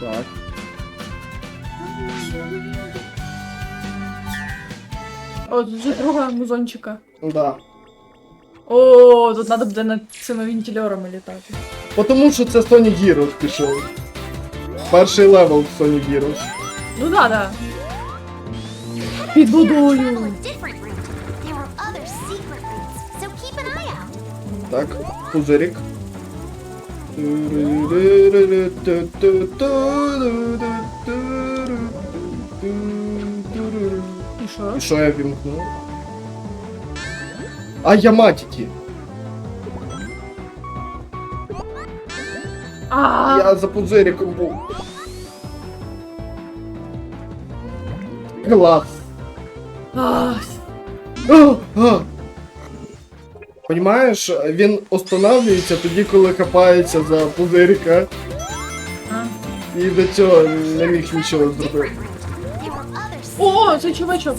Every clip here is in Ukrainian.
Так. О, тут вже друга музончика. Да. О, тут треба буде над цими вентилерами літати. Потому що це Sonic Heroes пішов. Перший левел Sonic Heroes. Ну да, да. Під водою. Так, пузирик. І що? І що я вімкнув? А я матіки. А, Я за пузириком був. Клас. а, А, а. Понімаєш, він останавлюється тоді, коли хапається за пузирика. І до цього не міг нічого зробити. О, це чувачок.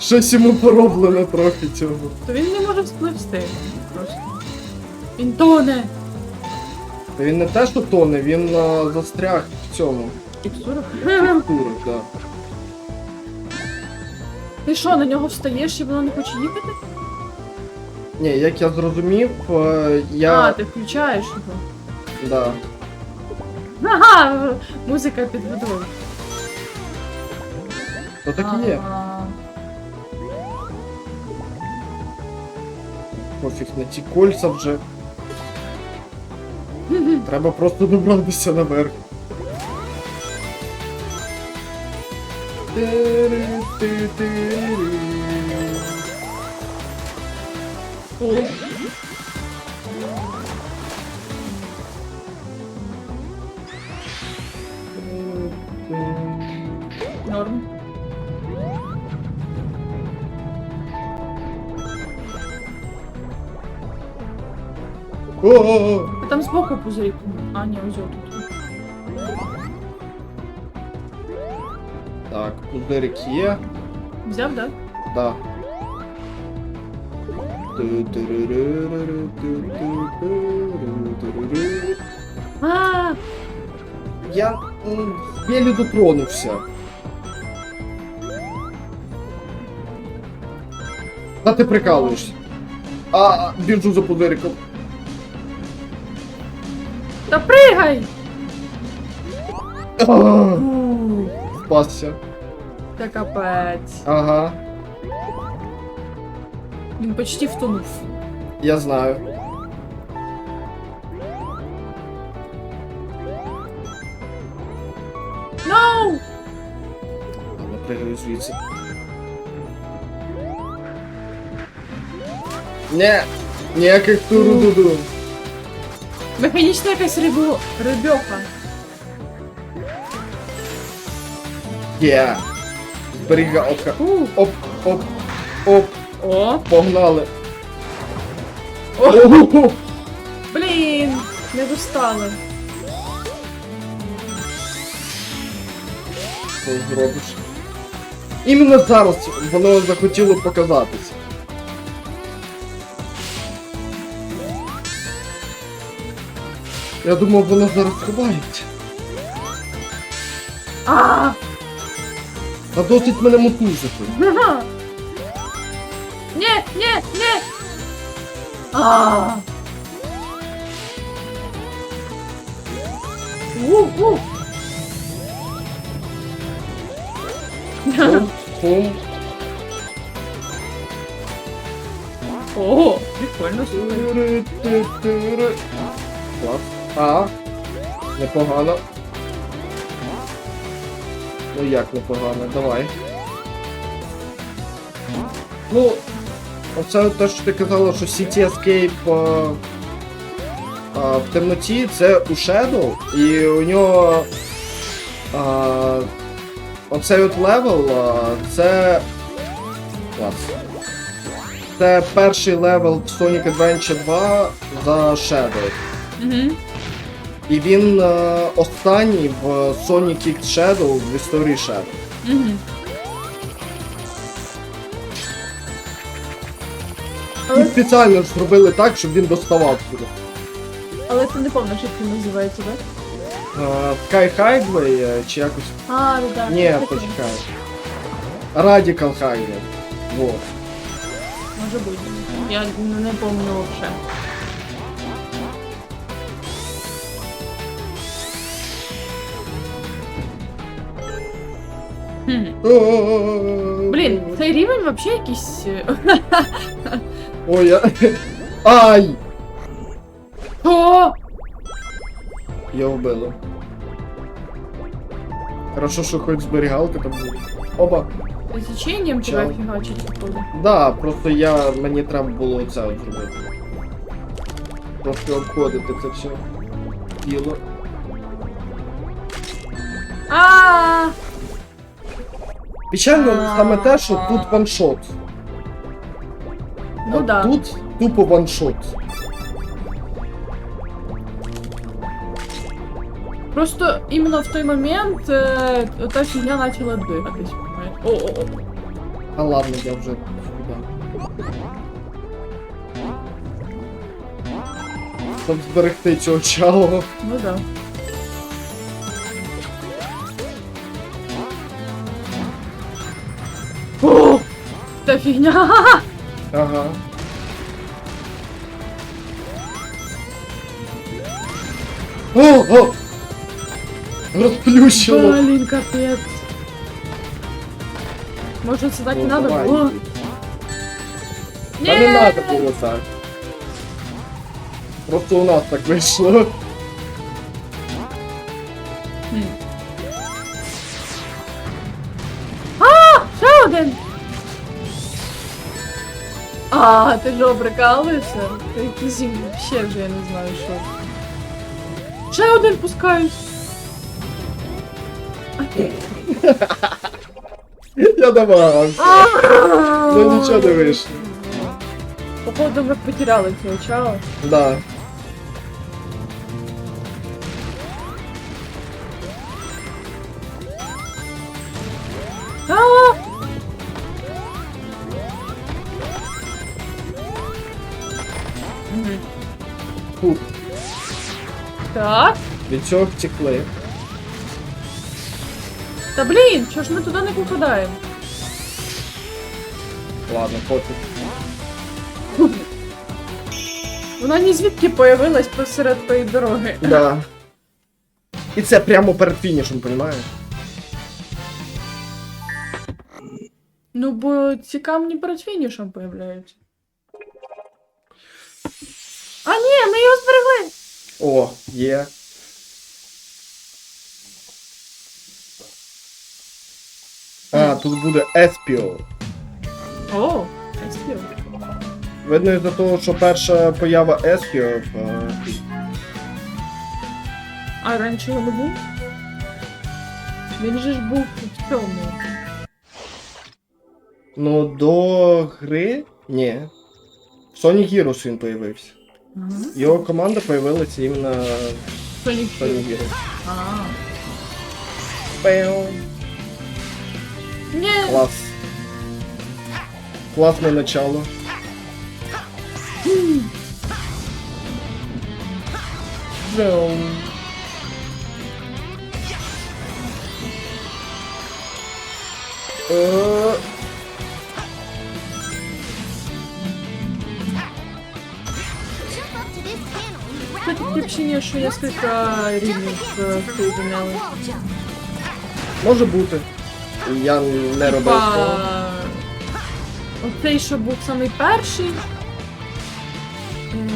Щось йому пороблено трохи цього. То він не може вспливсти. Просто. Він тоне. Він не те, що тоне, він а, застряг в цьому. Текстурах. Турок, да. Ти що, на нього встаєш і воно не хоче їхати? Ні, як я зрозумів, е, я. А, ти включаєш його. Да. Ага, музика під водою. То так і є. Ага. Пофіг на ті кольця вже. Треба просто добратися наверх. Норм. О-о-о! А там збоку пузирик. А, ось тут. Так, пузирик є. Взяв, да? Да. А, Я м, еле дотронувся. Та ти прикалуєшся. А, біжу за пузириком. та пригай! А, У, Спасся. Та капець. Ага, Він почти втонув. я знаю. Ноу! Ладно, пригаю звідси. Не, ніяких туру-дуду. Механічна якась рибо... рибьоха. Є. Зберігалка. У, Оп, оп, оп, О, погнали. О. Ого! блін! Не достали. Що зробиш? Іменно зараз воно захотіло показатися. Я думав, воно зараз сховається. А! Та досить мене мотузити. Ні, ні, ні! А! У, у. Пум, пум. О, прикольно, слухай. Тири-ти-тири. Клас. А, непогано. Ну як непогано, давай. Ну, оце те, що ти казала, що City Escape а, а, в темноті це у Shadow, і у нього а, оцей от левел, а, це. Клас. Це перший левел в Sonic Adventure 2 за Shadow. Угу. І він е, останній в Sonic X Shadow в історії Shadow. Угу. І Але, спеціально ж зробили так, щоб він доставав сюди. але ти не пам'ятаєш, як він називається, так? Е, Sky Highway е, чи якось. А, ну так. Ні, таке. почекай. Radical Highway. Вот. Може бути. Я не пам'ятаю взагалі. Блін, цей рівень взагалі якийсь. е, Ой, я... Ай! О! Я вбила. Хорошо, що хоч зберігалка там буде. Оба. Січенням тебе Чел. фігачить походу. Да, просто я. мені треба було це зробити. Трохи обходити це все діло. А! Печально саме те, що тут ваншот. Ну да. тут тупо ваншот. Просто іменно в той момент е, та фігня почала двигатись. понимаєш? О-о-о. А ладно, я вже сюди. Щоб зберегти цього чалого. Ну да. Та фігня! Ага. О, о! Розплющило. Блін, капець. Може це так і Ну, надо давай. було? Та не надо було так. Просто у нас так вийшло. А, ти що, прикалуєшся? Ти якийсь ще вже я не знаю що. Ще один пускаюсь. Я намагався. Ну нічого не вийшло. Походу ми потеряли цього чала. Да. Фу, Так. від цього втекли. Та блін, чого ж ми туди не попадаємо? Ладно, пофіг. Вона ні звідки появилась посеред тої дороги. Да. І це прямо перед фінішем, понімаєш? Ну, бо ці камні перед фінішем появляються. А ні, ми його зберегли! О, є. А, тут буде Еспіо. О, красиво. Видно із-за того, що перша поява Еспіо в е, А раніше його не був? Він же ж був в цьому. Ну, до гри? Ні. В Sonic Heroes він появився. Ага. Його команда появилася іменно в Sonic Sonic Heroes. Heroes. А. Пеу. Ні. Клас. Класне начало. Зеум. Е, впечатлення, що несколько рівнів е. Wall. Може бути. Я не робив цього. Типа... Оцей, що був самий перший. е,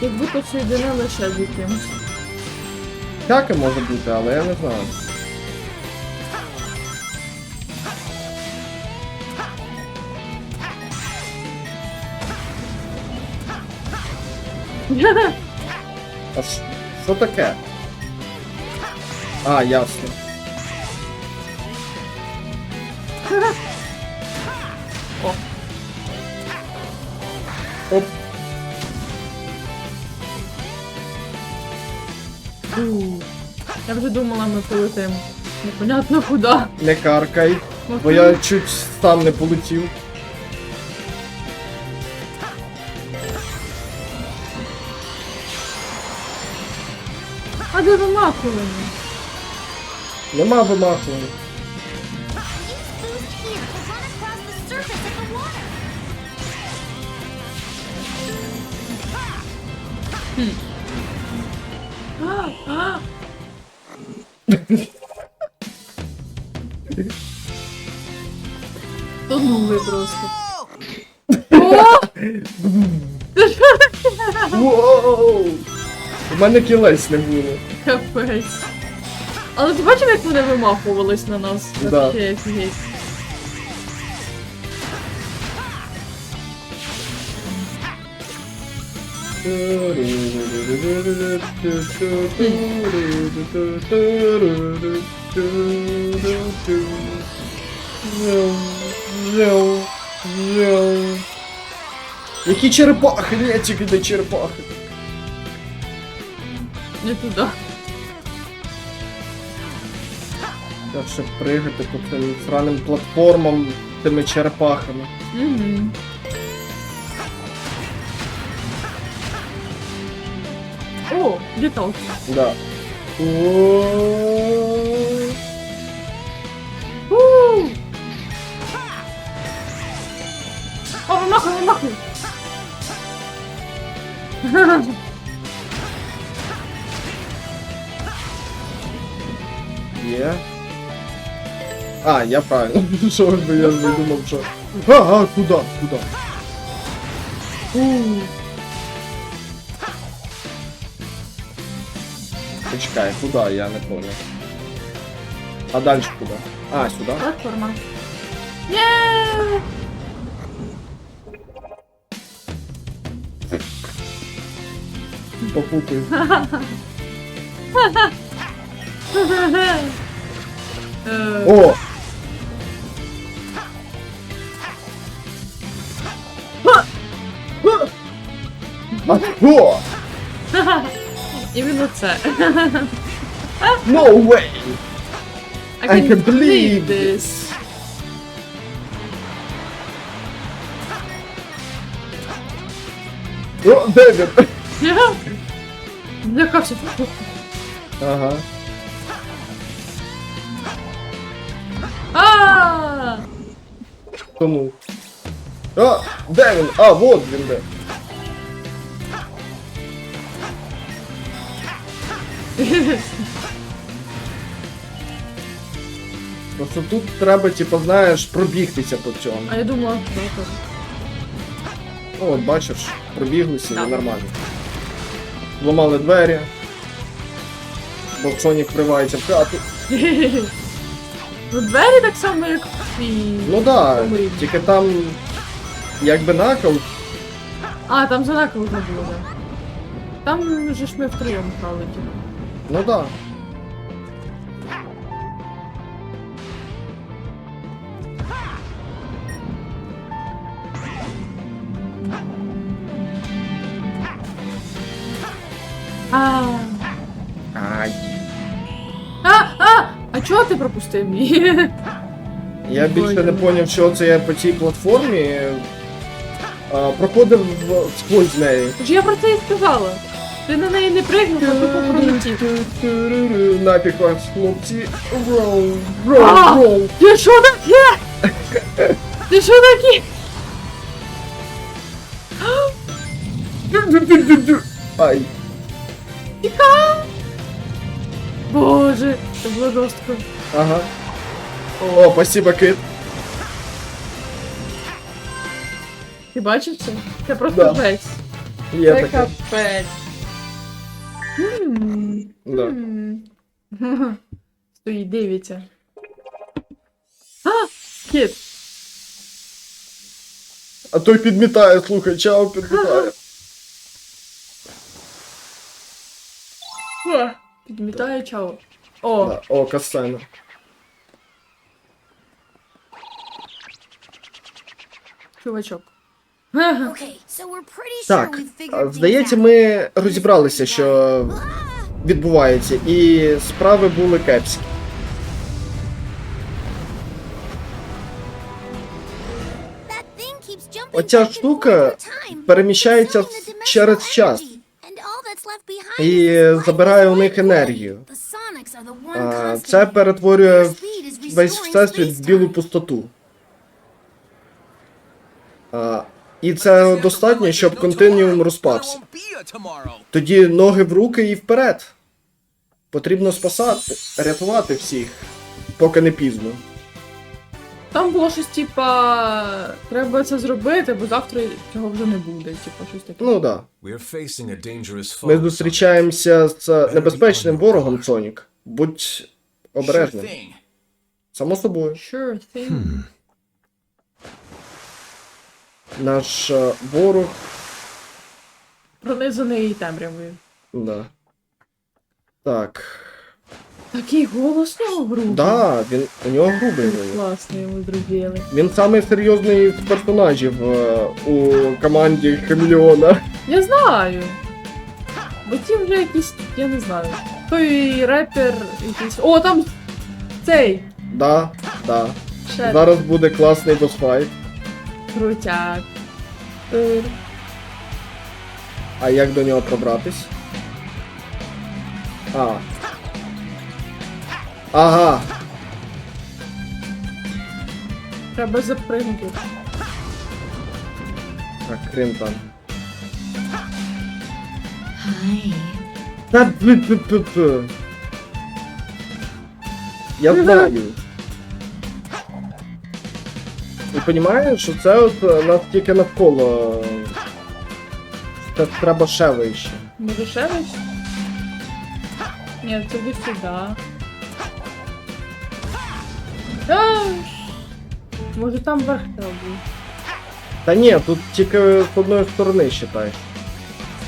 Якби то соєдинили ще з якимось. Всяке може бути, але я не знаю. А що таке? А, ясно. О. Оп. Фу. Я вже думала, ми полетимо. Непонятно куди. Не каркай, бо я чуть сам не полетів. Де вимахування? Нема вимахування. Water. А, а. Тонули просто. О! Воу! У мене кілець не було. Капець. Але ти бачив, як вони вимахувались на нас? Да. Вообще офігеть. Які черепахи? Ні, тільки не черепахи. Не туди. Так що пригати по тим сраним платформам тими черепахами. Угу. О, літалки. Да. О-о-о. У! О, вимахуй, вимахуй! Є. А, я правильно. Що би я не думав, що. А, а, куди? Куди? У. Почекай, куди? Я не понял. А далі куди? А, сюди? Платформа. Є! Попукай. Е, О! А, о! Іменно це. No way! I I can can believe believe this. О, Девід! Я злякався. Ага. А! Тому. А, де він? А, вот він де. Просто тут треба, типу, знаєш, пробігтися по цьому. А я думала, це. Ну, от бачиш, пробіглися і Так. нормально. Зламали двері. Бо Сонік вривається в хату. Ну двері так само, як і. Ну да, Помрів. тільки там якби накол. А, там занакол не було. Там же ж ми втроєм грали, типу. Ну да. Чого ти пропустив її? Я більше не зрозумів, що це я по цій платформі. А, проходив сквозь неї. Тож я про це і сказала. Ти на неї не пригнув, а тупо пролетів. Нафіг вас, хлопці. Роу, роу, роу. Ти що таке? Ти що таке? Ай. Боже, це було жорстко. Ага. О, спасибо, кит. Ти бачив це? Це просто Да. жесть. Є Це таке. капець. М. Да. М. Стоїть, дивиться. А! Кіт! А той підмітає, слухай, чао підмітає. О, Підмітає чао. О, Да. О, касцена. чувачок. Так, а, здається, ми розібралися, що відбувається, і справи були кепські. Оця штука переміщається через час. І забирає у них енергію. А. Це перетворює весь всесвіт в білу пустоту. А, І це достатньо, щоб континіум розпався. Тоді ноги в руки і вперед. Потрібно спасати, рятувати всіх, поки не пізно. Там було щось типа. Треба це зробити, бо завтра цього вже не буде. Типа щось таке. Ну да. Ми зустрічаємося з небезпечним ворогом, Сонік. Будь обережним. Само собою. Sure thing. Наш е, ворог. Пронизаний темрявою. Да. Так. Такий голос нього грубий. Да, він у нього грубий голос. Класно йому зробили. Він самий серйозний з персонажів е, у команді Хамелеона. Я знаю. Бо ті вже якісь, я не знаю. Той репер якийсь. О, там цей! Да, да. Ще Зараз буде класний босфайт. крутяк. Тир. А як до нього пробратись? А. Ага. Треба запригнути. Так, Крим там. Та п-п-п-п. Я знаю. Ти розумієш, що це от е, нас тільки навколо. Це треба ще вище. Може ще раз? Ні, це десь сюди. А! Може там верх треба буде. Та ні, тут тільки з одної сторони считай.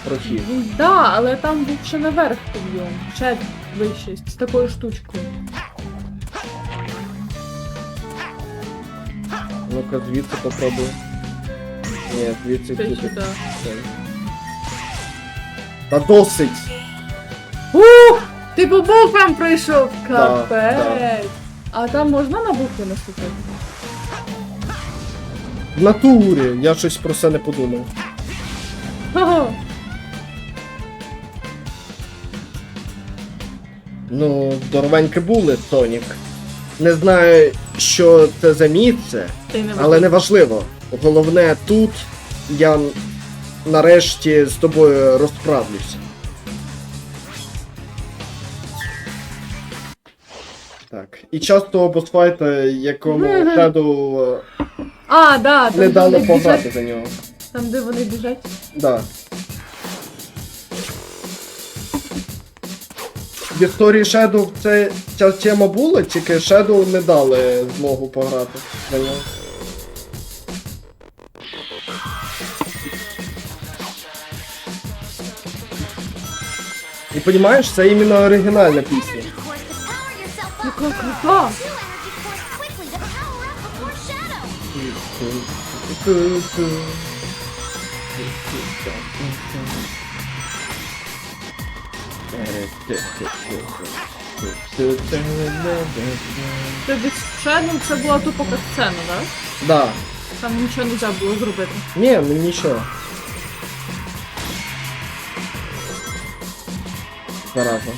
Прохід. Да, але там був ще наверх підйом. Ще вище, з такою штучкою. Ну-ка, звідси попробуй. Ні, звідси Це тільки. сюди. Та досить! Ух! Ти по буквам пройшов! Да, Капець! А там можна на букви наступити? В натурі! Я щось про це не подумав. Ха-ха. Ну, здоровенькі були, Сонік. Не знаю, що це за місце, Ти не але не важливо. Головне тут я нарешті з тобою розправлюся. І час того босфайта, якому Мгм. Е, А, да, там не де дало вони пограти біжать. за нього. Там, де вони біжать. Да. В історії Shadow це ця тема була, тільки Shadow не дали змогу пограти за нього. І розумієш, це іменно оригінальна пісня. To power up before shadow. Це була тупо сцена, да? Да. Там нічого не можна було зробити. Ні, ну нічого. Зараза.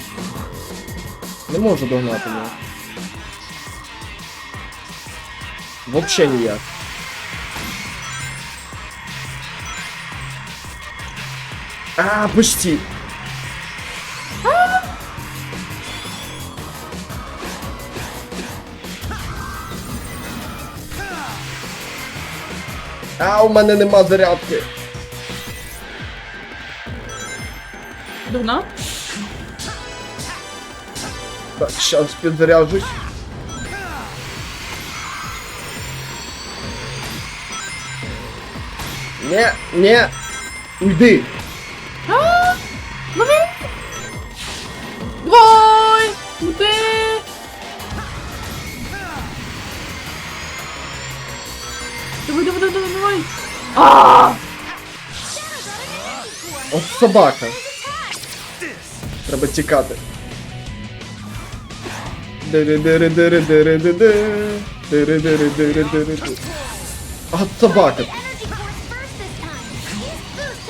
Не можу догнати його. Вообще ніяк. А, почти. А, у мене нема зарядки. Догнав? Так, щас підзаряджусь. Не, не. Уйди. Лови! Давай! Куди? Давай, давай, давай, давай, давай! А! От собака. Треба тікати. А, собака.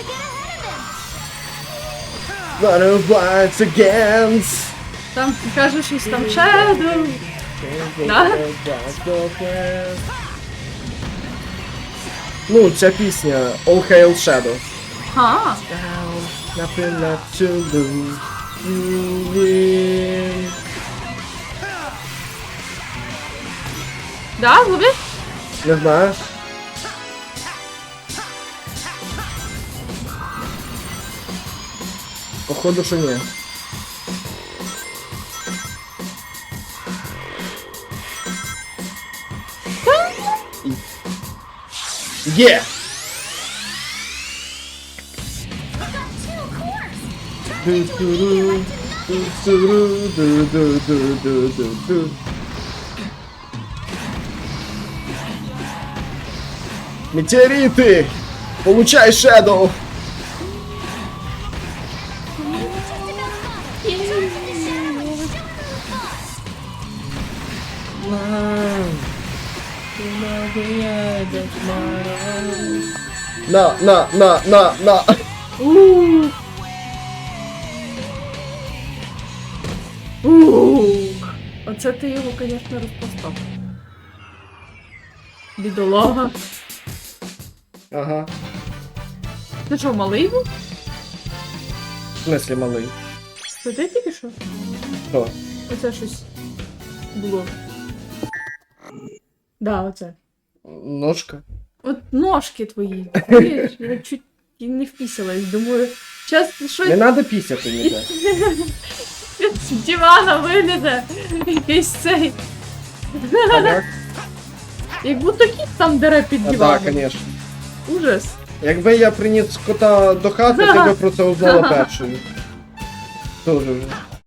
Use boost to get ahead of him. Butterflies against. Там каже щось там Shadow. Да? Ну, ця пісня All Hail Shadow. А, Nothing left to lose. You win. да, лови? Не знаю. Походу, що ні. Є! Метеориты! Получай Shadow! На, на, на, на, на! Ууу. Оце ти його, звісно, розпластав. Бідолага. Ага. Ти що, малий був? В смысле малий? Це ти тільки що? Що? Оце щось було. Да, оце. Ножка? От ножки твої. Я чуть і не впісилась. Думаю, зараз Не щось надо пісяти ніде. з дивана вилізе. Якийсь цей. Як? Будто кіт там дере під диваном. конечно. Ужас. Якби я приніс кота до хати, ти би про це узнала першою. Тоже вже.